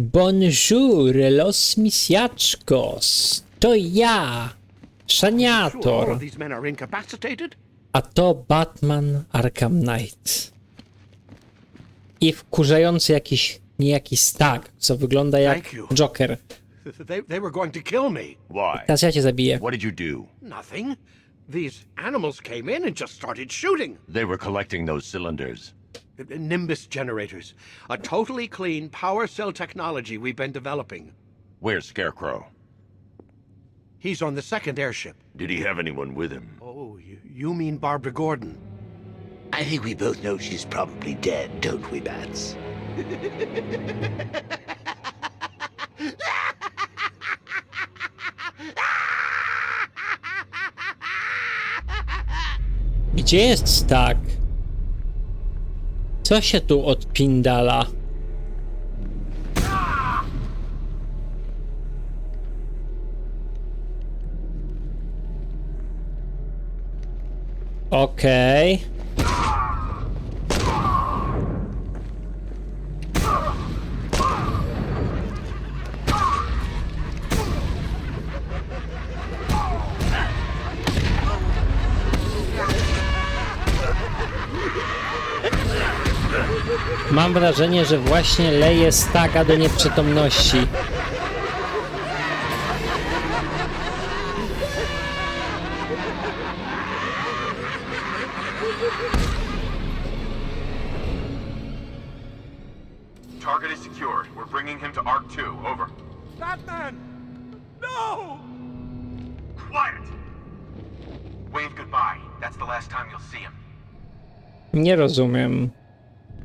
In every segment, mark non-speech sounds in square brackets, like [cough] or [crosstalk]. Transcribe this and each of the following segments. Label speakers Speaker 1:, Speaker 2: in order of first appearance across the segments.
Speaker 1: Bonjour, los misiaczkos. To ja, Szaniator, a to Batman Arkham Knight. I wkurzający jakiś, niejaki stag, co wygląda jak. Joker. [laughs]
Speaker 2: They, they were going to kill me.
Speaker 3: Why?
Speaker 1: Teraz ja cię zabiję.
Speaker 3: What did you do?
Speaker 2: Nothing. These animals came in and just started shooting.
Speaker 3: They were collecting those cylinders.
Speaker 2: Nimbus generators. A totally clean power cell technology we've been developing.
Speaker 3: Where's Scarecrow?
Speaker 2: He's on the second airship.
Speaker 3: Did he have anyone with him?
Speaker 2: Oh, you, you mean Barbara Gordon?
Speaker 4: I think we both know she's probably dead, don't we, Bats?
Speaker 1: Gdzie jest stag? Co się tu odpindala? Okej. Mam wrażenie, że właśnie leje staga do nieprzytomności.
Speaker 5: Target is secured. We're bringing him to Arc 2. Over.
Speaker 2: Batman! No!
Speaker 5: Quiet! Wave goodbye. That's the last time you'll see him.
Speaker 1: Nie rozumiem.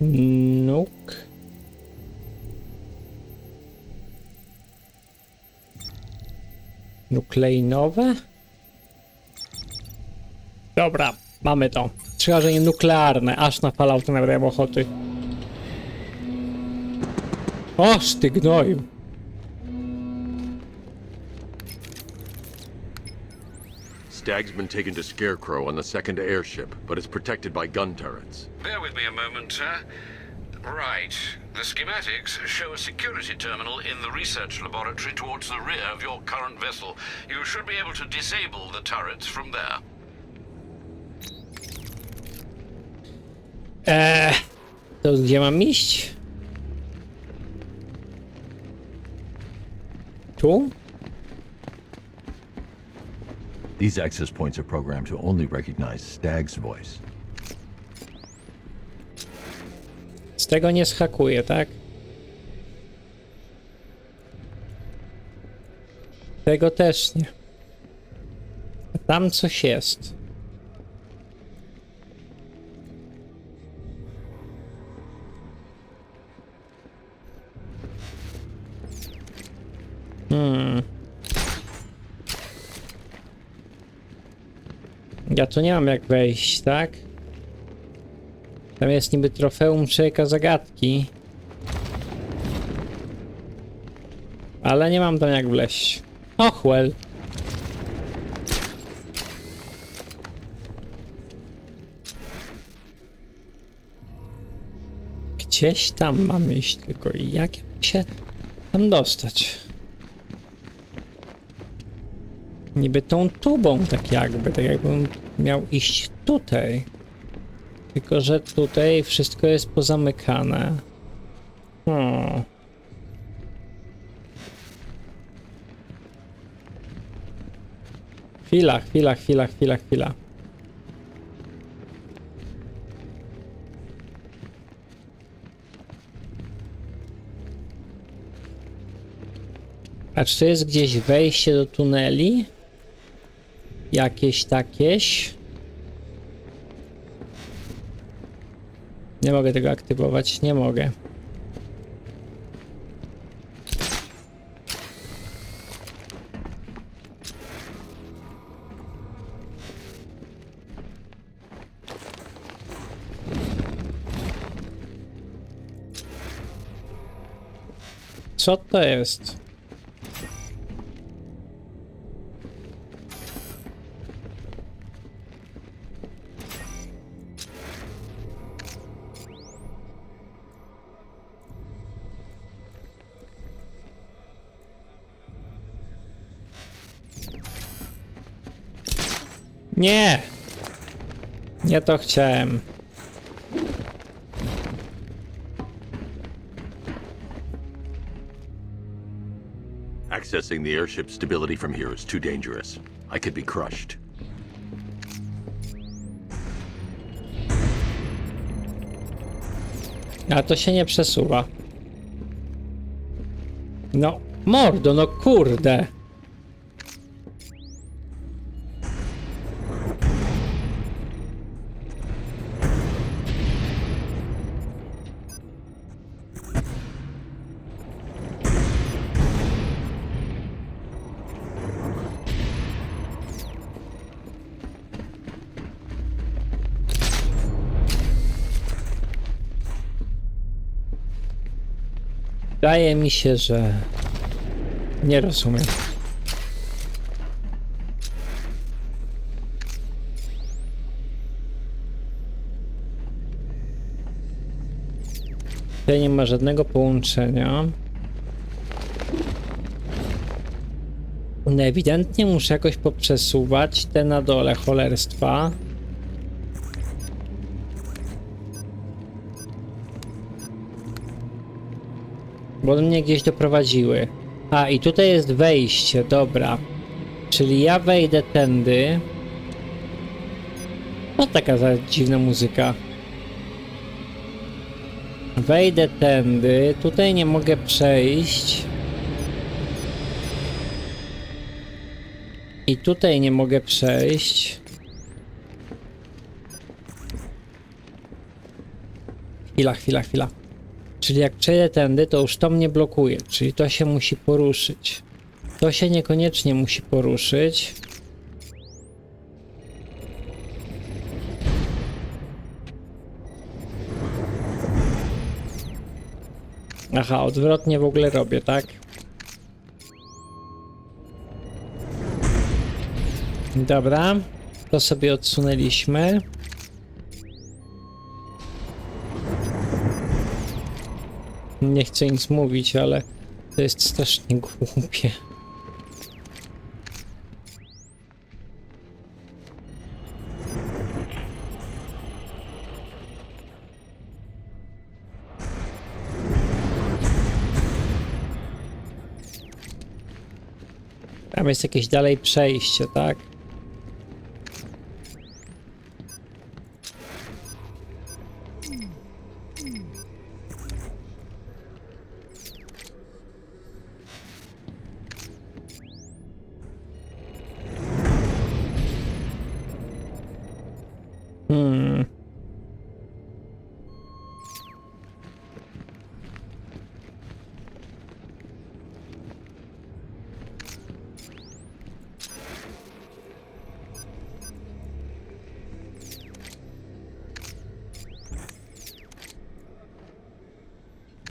Speaker 1: Nuk. Nukleinowe? Dobra, mamy to. Strzeżenie nuklearne, aż na Fallouta nabrałem ochoty. Oż ty gnoju.
Speaker 6: Stag's been taken to Scarecrow on the second airship, but is protected by gun turrets.
Speaker 7: Bear with me a moment, sir. Right. The schematics show a security terminal in the research laboratory towards the rear of your current vessel. You should be able to disable the turrets from there.
Speaker 1: Eee, to gdzie mam iść? Tu?
Speaker 8: These access points are programmed to only recognize Stag's voice.
Speaker 1: Z tego nie schakuję, tak? Tego też nie. Tam coś jest. Ja tu nie mam jak wejść, tak? Tam jest niby trofeum człowieka zagadki. Ale nie mam tam jak wleźć. Och, well. Gdzieś tam mam iść, tylko jak się tam dostać? Niby tą tubą, tak jakby, tak jakbym miał iść tutaj. Tylko, że tutaj wszystko jest pozamykane. Hmm. Chwila, chwila, chwila, chwila, chwila. A czy to jest gdzieś wejście do tuneli? Jakieś takieś. Nie mogę tego aktywować, nie mogę. Co to jest? To chciałem.
Speaker 3: Accessing the airship stability from here is too dangerous. I could be crushed.
Speaker 1: A to się nie przesuwa. No, mordo, no kurde. Wydaje mi się, że nie rozumiem. Tutaj nie ma żadnego połączenia. No ewidentnie muszę jakoś poprzesuwać te na dole cholerstwa. Bo one mnie gdzieś doprowadziły. A, i tutaj jest wejście, dobra. Czyli ja wejdę tędy. No taka za dziwna muzyka. Wejdę tędy, tutaj nie mogę przejść. I tutaj nie mogę przejść. Chwila, chwila, chwila. Czyli jak przejdę tędy, to już to mnie blokuje, czyli to się musi poruszyć. To się niekoniecznie musi poruszyć. Aha, odwrotnie w ogóle robię, tak? Dobra, to sobie odsunęliśmy. Nie chcę nic mówić, ale to jest strasznie głupie. Tam jest jakieś dalej przejście, tak?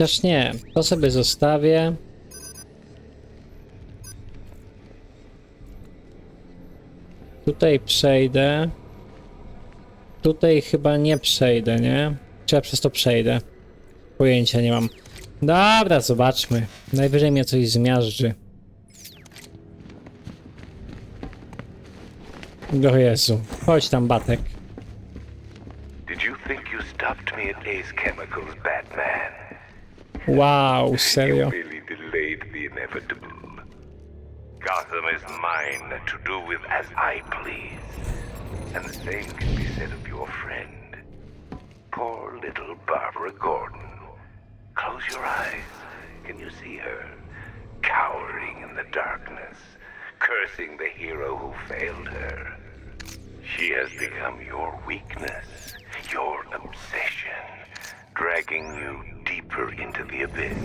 Speaker 1: Też nie, to sobie zostawię. Tutaj przejdę. Tutaj chyba nie przejdę, nie? Czy ja przez to przejdę? Pojęcia nie mam. Dobra, zobaczmy. Najwyżej mnie coś zmiażdży. O Jezu, chodź tam, Batek.
Speaker 5: Did you think you stopped me at Ace Chemicals, Batman?
Speaker 1: Wow, serio.
Speaker 5: really delayed the inevitable. Gotham is mine to do with as I please. And the same can be said of your friend. Poor little Barbara Gordon. Close your eyes. Can you see her? Cowering in the darkness, cursing the hero who failed her. She has become your weakness, your obsession, dragging you deeper into the abyss.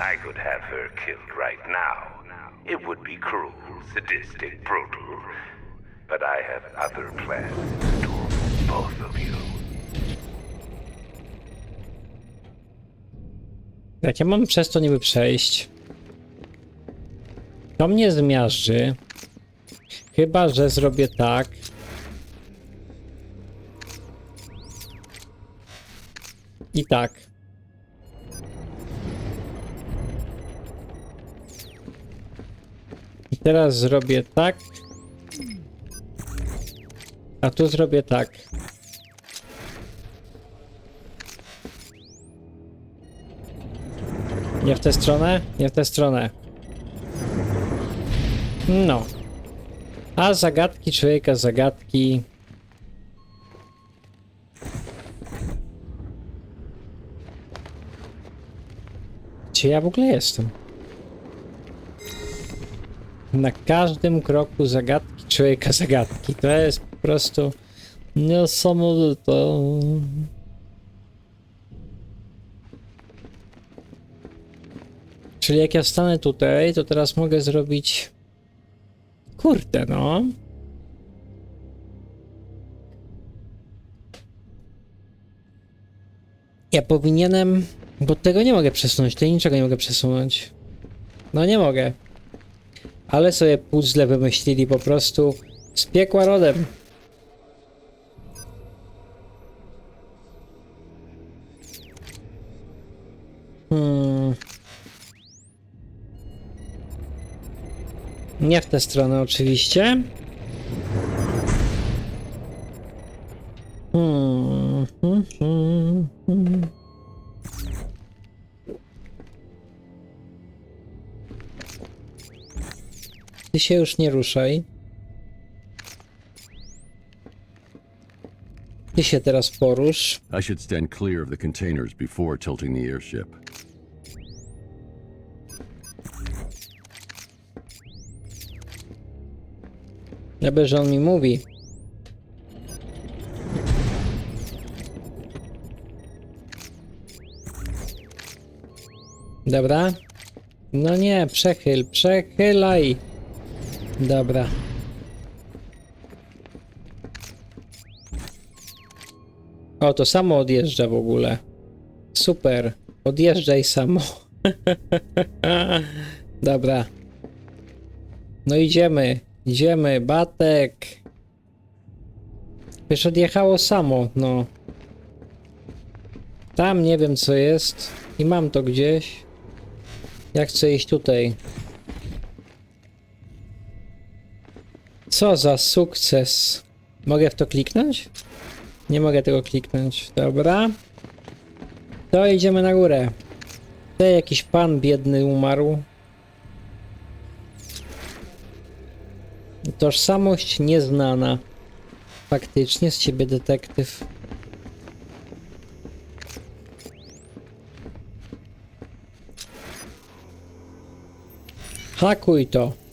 Speaker 5: I could have her killed right now. It would be cruel, sadistic, brutal. But I have other plans both of you.
Speaker 1: Jak ja mam przez to niby przejść? To mnie zmiażdży. Chyba, że zrobię tak. I tak. I teraz zrobię tak. A tu zrobię tak. Nie w tę stronę? Nie w tę stronę. No. A zagadki człowieka, zagadki. Gdzie ja w ogóle jestem? Na każdym kroku zagadki człowieka, zagadki. To jest po prostu niesamowite. Czyli jak ja stanę tutaj, to teraz mogę zrobić... Kurde, no. Ja powinienem... Bo tego nie mogę przesunąć, tutaj niczego nie mogę przesunąć. No nie mogę. Ale sobie puzzle wymyślili po prostu z piekła rodem. Hmm. Nie w tę stronę oczywiście. Hmm, hmm, hmm, hmm. Ty się już nie ruszaj. Ty się teraz porusz.
Speaker 8: I should stand clear of the containers before tilting the airship.
Speaker 1: Jakby, że on mi mówi. Dobra. No nie, przechyl, przechylaj. Dobra. O, to samo odjeżdża w ogóle. Super. Odjeżdżaj samo. [laughs] Dobra. No idziemy. Idziemy, Batek. Wiesz, odjechało samo, no. Tam nie wiem co jest. I mam to gdzieś. Ja chcę iść tutaj. Co za sukces. Mogę w to kliknąć? Nie mogę tego kliknąć. Dobra. To idziemy na górę. Tutaj jakiś pan biedny umarł. Tożsamość nieznana. Faktycznie z ciebie detektyw. Hakuj to.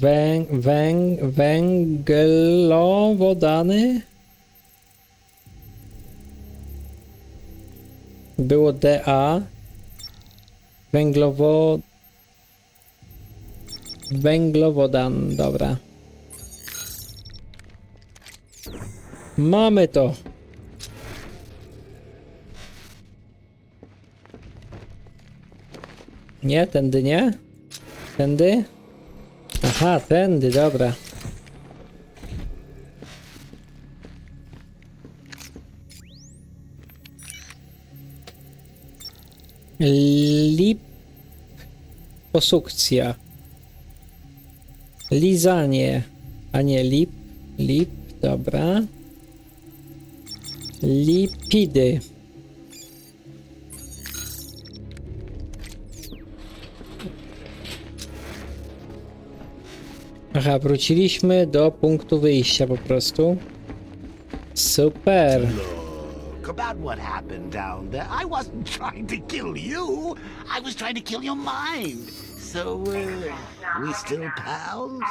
Speaker 1: Węg, węg, węglowodany? Było DA. Węglowo... Węglowodan, dobra. Mamy to. Nie, tędy nie? Tędy? Aha, tędy, dobra. Lip... Posukcja. Lizanie, a nie lip. Lip, dobra. Lipidy. Aha, wróciliśmy do punktu wyjścia po prostu. Super.
Speaker 4: About what happened down there. I wasn't trying to kill you. I was trying to kill your mind. So, uh, we still pals?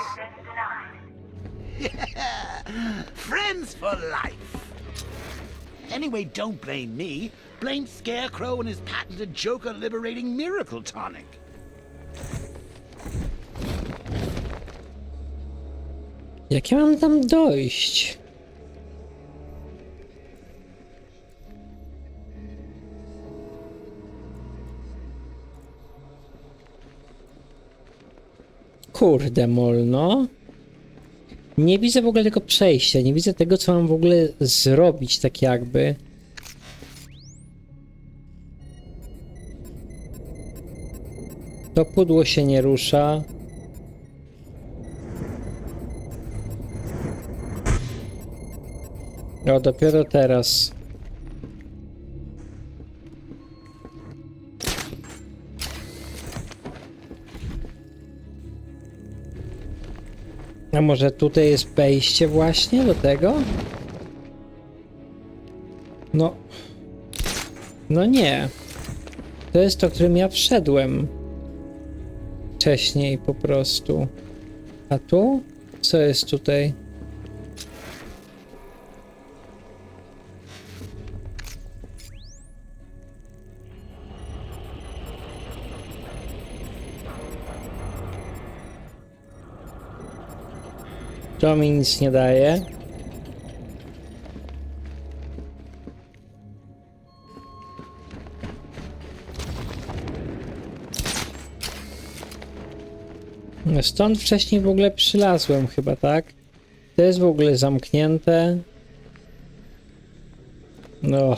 Speaker 4: [laughs] Friends for life. Anyway, don't blame me. Blame Scarecrow and his patented Joker liberating miracle tonic.
Speaker 1: Jak ja mam tam dojść? Kurde molno. Nie widzę w ogóle tego przejścia, nie widzę tego, co mam w ogóle zrobić, tak jakby. To pudło się nie rusza. O, dopiero teraz. A może tutaj jest wejście właśnie do tego? No. No nie. To jest to, którym ja wszedłem. Wcześniej po prostu. A tu? Co jest tutaj? To mi nic nie daje. Stąd wcześniej w ogóle przylazłem chyba, tak? To jest w ogóle zamknięte. No.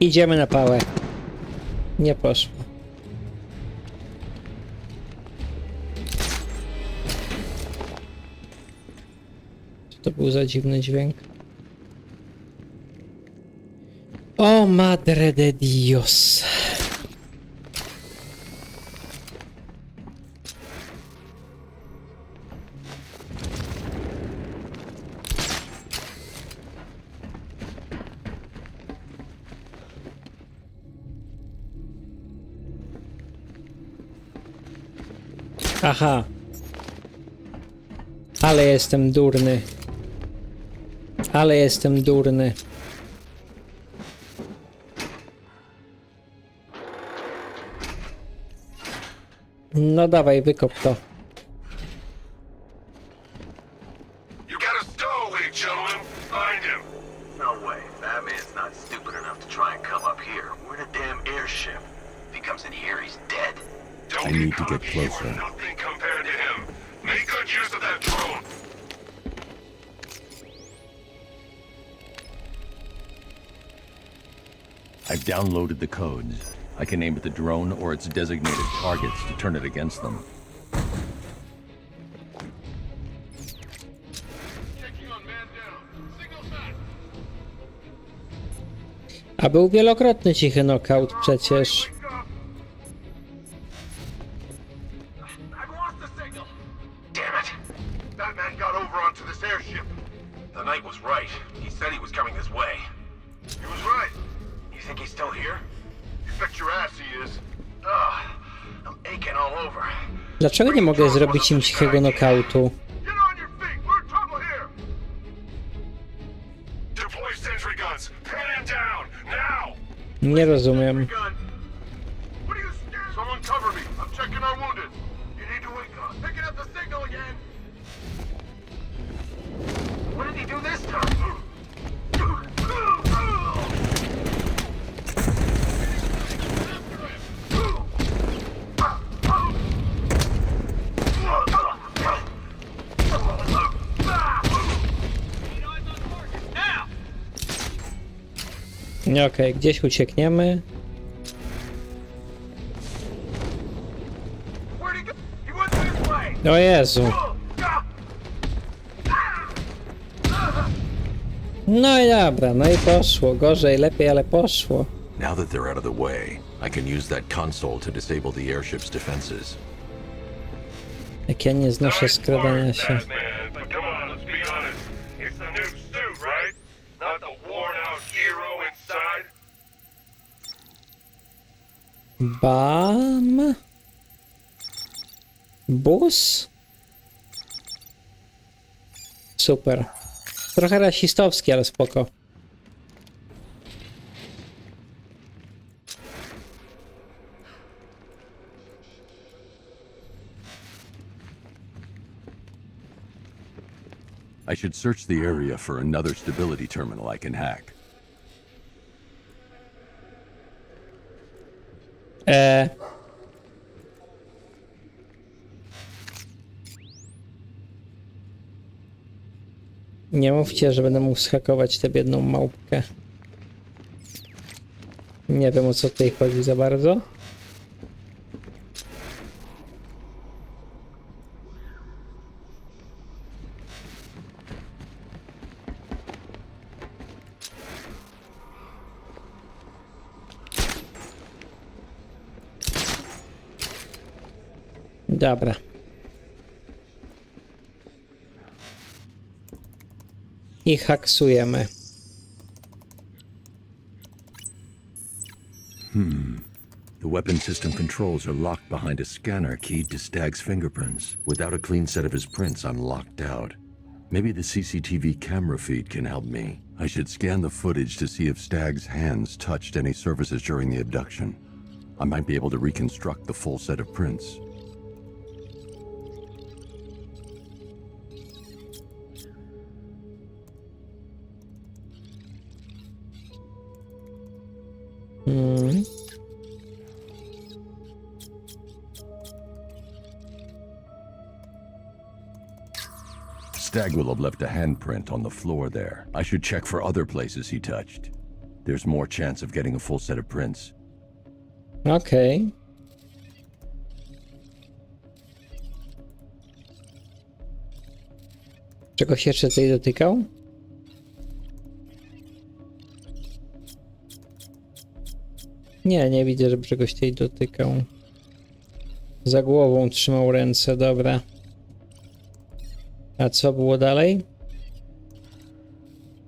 Speaker 1: Idziemy na pałę. Nie poszło. Co to był za dziwny dźwięk? O madre de Dios. Aha. Ale jestem durny. Ale jestem durny. No dawaj, wykop to.
Speaker 8: I've downloaded the codes. I can aim at the drone or its designated targets to turn it against them.
Speaker 1: A był wielokrotny cichy knockout przecież.
Speaker 5: Need to wake up. Picking up the signal again. What did he do this time?
Speaker 1: Okej, gdzieś uciekniemy. O Jezu. No i dobra, no i poszło. Gorzej, lepiej, ale poszło.
Speaker 3: Now that they're out of the way, I can use that console to disable the airship's defenses.
Speaker 1: Jak ja nie znoszę skradania się. Bam. Bus. Super. Trochę rasistowski, ale spoko.
Speaker 8: I should search the area for another stability terminal I can hack.
Speaker 1: E... Nie mówcie, że będę mógł schakować tę biedną małpkę. Nie wiem o co tutaj chodzi za bardzo. I haksujemy. Hmm.
Speaker 8: The weapon system controls are locked behind a scanner keyed to Stag's fingerprints. Without a clean set of his prints, I'm locked out. Maybe the CCTV camera feed can help me. I should scan the footage to see if Stag's hands touched any surfaces during the abduction. I might be able to reconstruct the full set of prints.
Speaker 1: Mm.
Speaker 8: Stag will have left a handprint on the floor there. I should check for other places he touched. There's more chance of getting a full set of prints.
Speaker 1: Okay. Czegoś jeszcze tutaj dotykał? Nie, nie widzę, żeby czegoś tutaj dotykał. Za głową trzymał ręce, dobra. A co było dalej?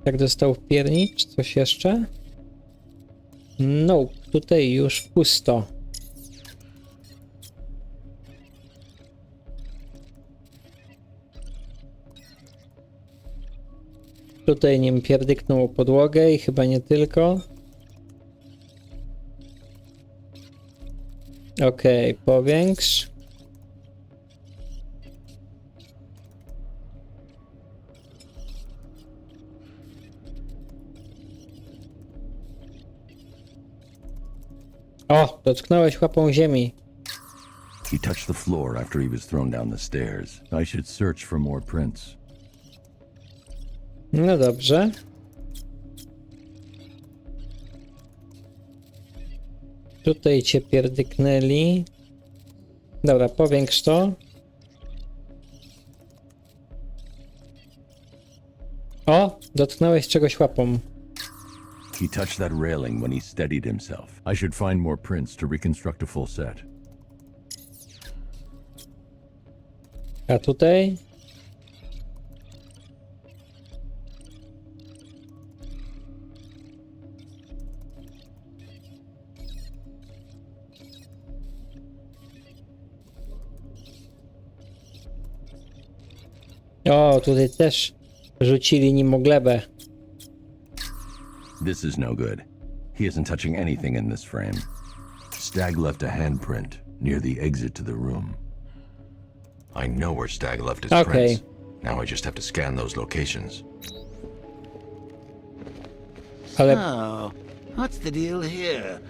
Speaker 1: Jak dostał w piernicz? Coś jeszcze? No, tutaj już pusto. Tutaj nim pierdyknął podłogę i chyba nie tylko. Okej, powiększ. O, dotknąłeś łapą ziemi.
Speaker 8: He touched the floor after he was thrown down the stairs. I should search for more prints.
Speaker 1: No dobrze. Tutaj cię pierdyknęli. Dobra, powiększ to. O, dotknąłeś czegoś łapą.
Speaker 8: He touched that railing when he steadied himself. I should find more prints to reconstruct a full set.
Speaker 1: A tutaj? O, tutaj też rzucili nim glebę.
Speaker 8: This is no good. He isn't touching anything in this frame. Stag left a handprint near the exit to the room.
Speaker 3: I know where Stag left his
Speaker 1: Okay.
Speaker 3: prints. Now I just have to scan those locations.
Speaker 1: Ale
Speaker 4: Oh, what's the deal here?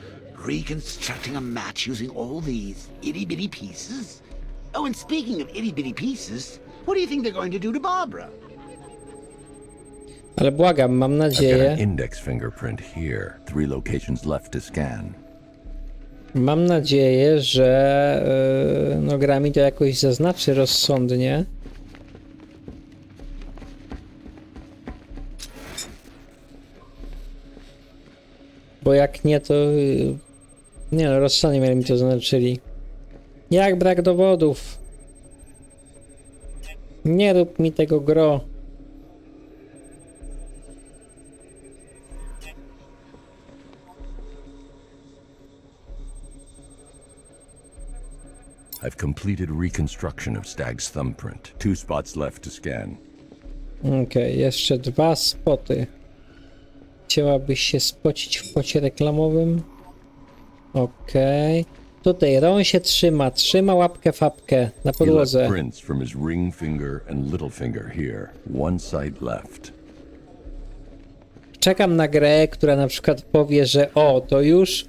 Speaker 4: Reconstructing a match using all these itty bitty pieces? Oh, and speaking of itty bitty pieces, what do you think they're going to do to Barbara?
Speaker 1: Ale błagam, mam
Speaker 8: I've got
Speaker 1: nadzieję,
Speaker 8: an index fingerprint here. Three locations left to scan.
Speaker 1: mam nadzieję, że yy, no, gra mi to jakoś zaznaczy rozsądnie. Bo jak nie, to yy, nie no, rozsądnie mieli mi to zaznaczyli. Jak brak dowodów? Nie rób mi tego gro.
Speaker 8: I've completed reconstruction of Stag's thumbprint. Two spots left to scan.
Speaker 1: Okej, jeszcze dwa spoty. Chciałabyś się spocić w pocie reklamowym? Okej. Tutaj Ron się trzyma, trzyma łapkę fapkę na podłodze.
Speaker 8: prints from his ring finger and little finger here. One site left.
Speaker 1: Czekam na grę, która na przykład powie, że o, to już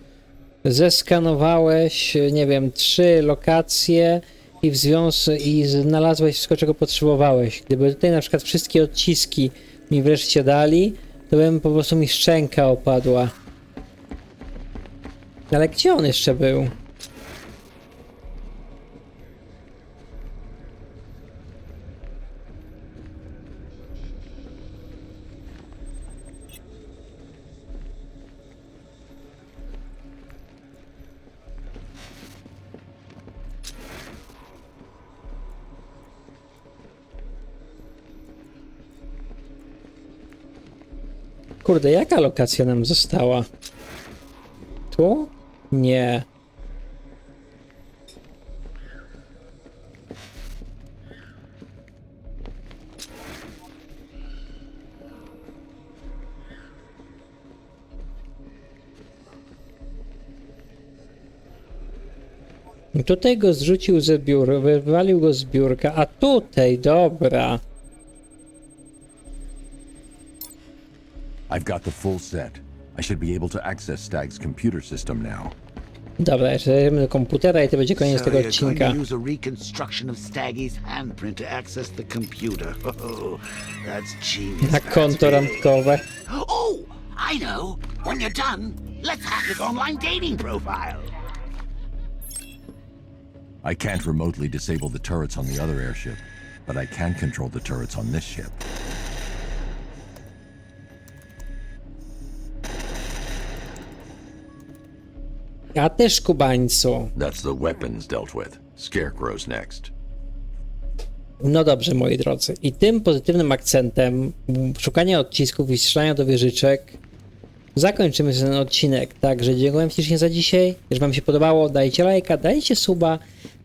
Speaker 1: zeskanowałeś, nie wiem, trzy lokacje i w związku i znalazłeś wszystko, czego potrzebowałeś. Gdyby tutaj na przykład wszystkie odciski mi wreszcie dali, to bym po prostu mi szczęka opadła. Ale gdzie on jeszcze był? Kurde, jaka lokacja nam została? Tu? Nie. Tutaj go zrzucił ze biura, wywalił go z biurka, a tutaj, dobra.
Speaker 8: I've got the full set. I should be able to access Stag's computer system now.
Speaker 1: Dobra, jeszcze zajdziemy do komputera i to będzie koniec
Speaker 4: So
Speaker 1: tego
Speaker 4: you're going
Speaker 1: odcinka.
Speaker 4: to use a reconstruction of Staggy's handprint to access the computer. [laughs] Oh, that's genius.
Speaker 1: Na
Speaker 4: That's
Speaker 1: konto randkowe.
Speaker 4: Oh, I know. When you're done, let's hack his online dating profile.
Speaker 8: I can't remotely disable the turrets on the other airship, but I can control the turrets on this ship.
Speaker 1: A też Kubańcu.
Speaker 3: That's the weapons dealt with. Scarecrow's next.
Speaker 1: No dobrze, moi drodzy. I tym pozytywnym akcentem szukania odcisków i strzelania do wieżyczek zakończymy ten odcinek. Także dziękuję ślicznie za dzisiaj. Jeżeli wam się podobało, dajcie lajka, dajcie suba,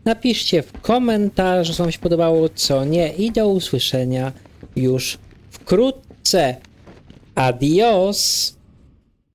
Speaker 1: napiszcie w komentarzu, co wam się podobało, co nie i do usłyszenia już wkrótce. Adios!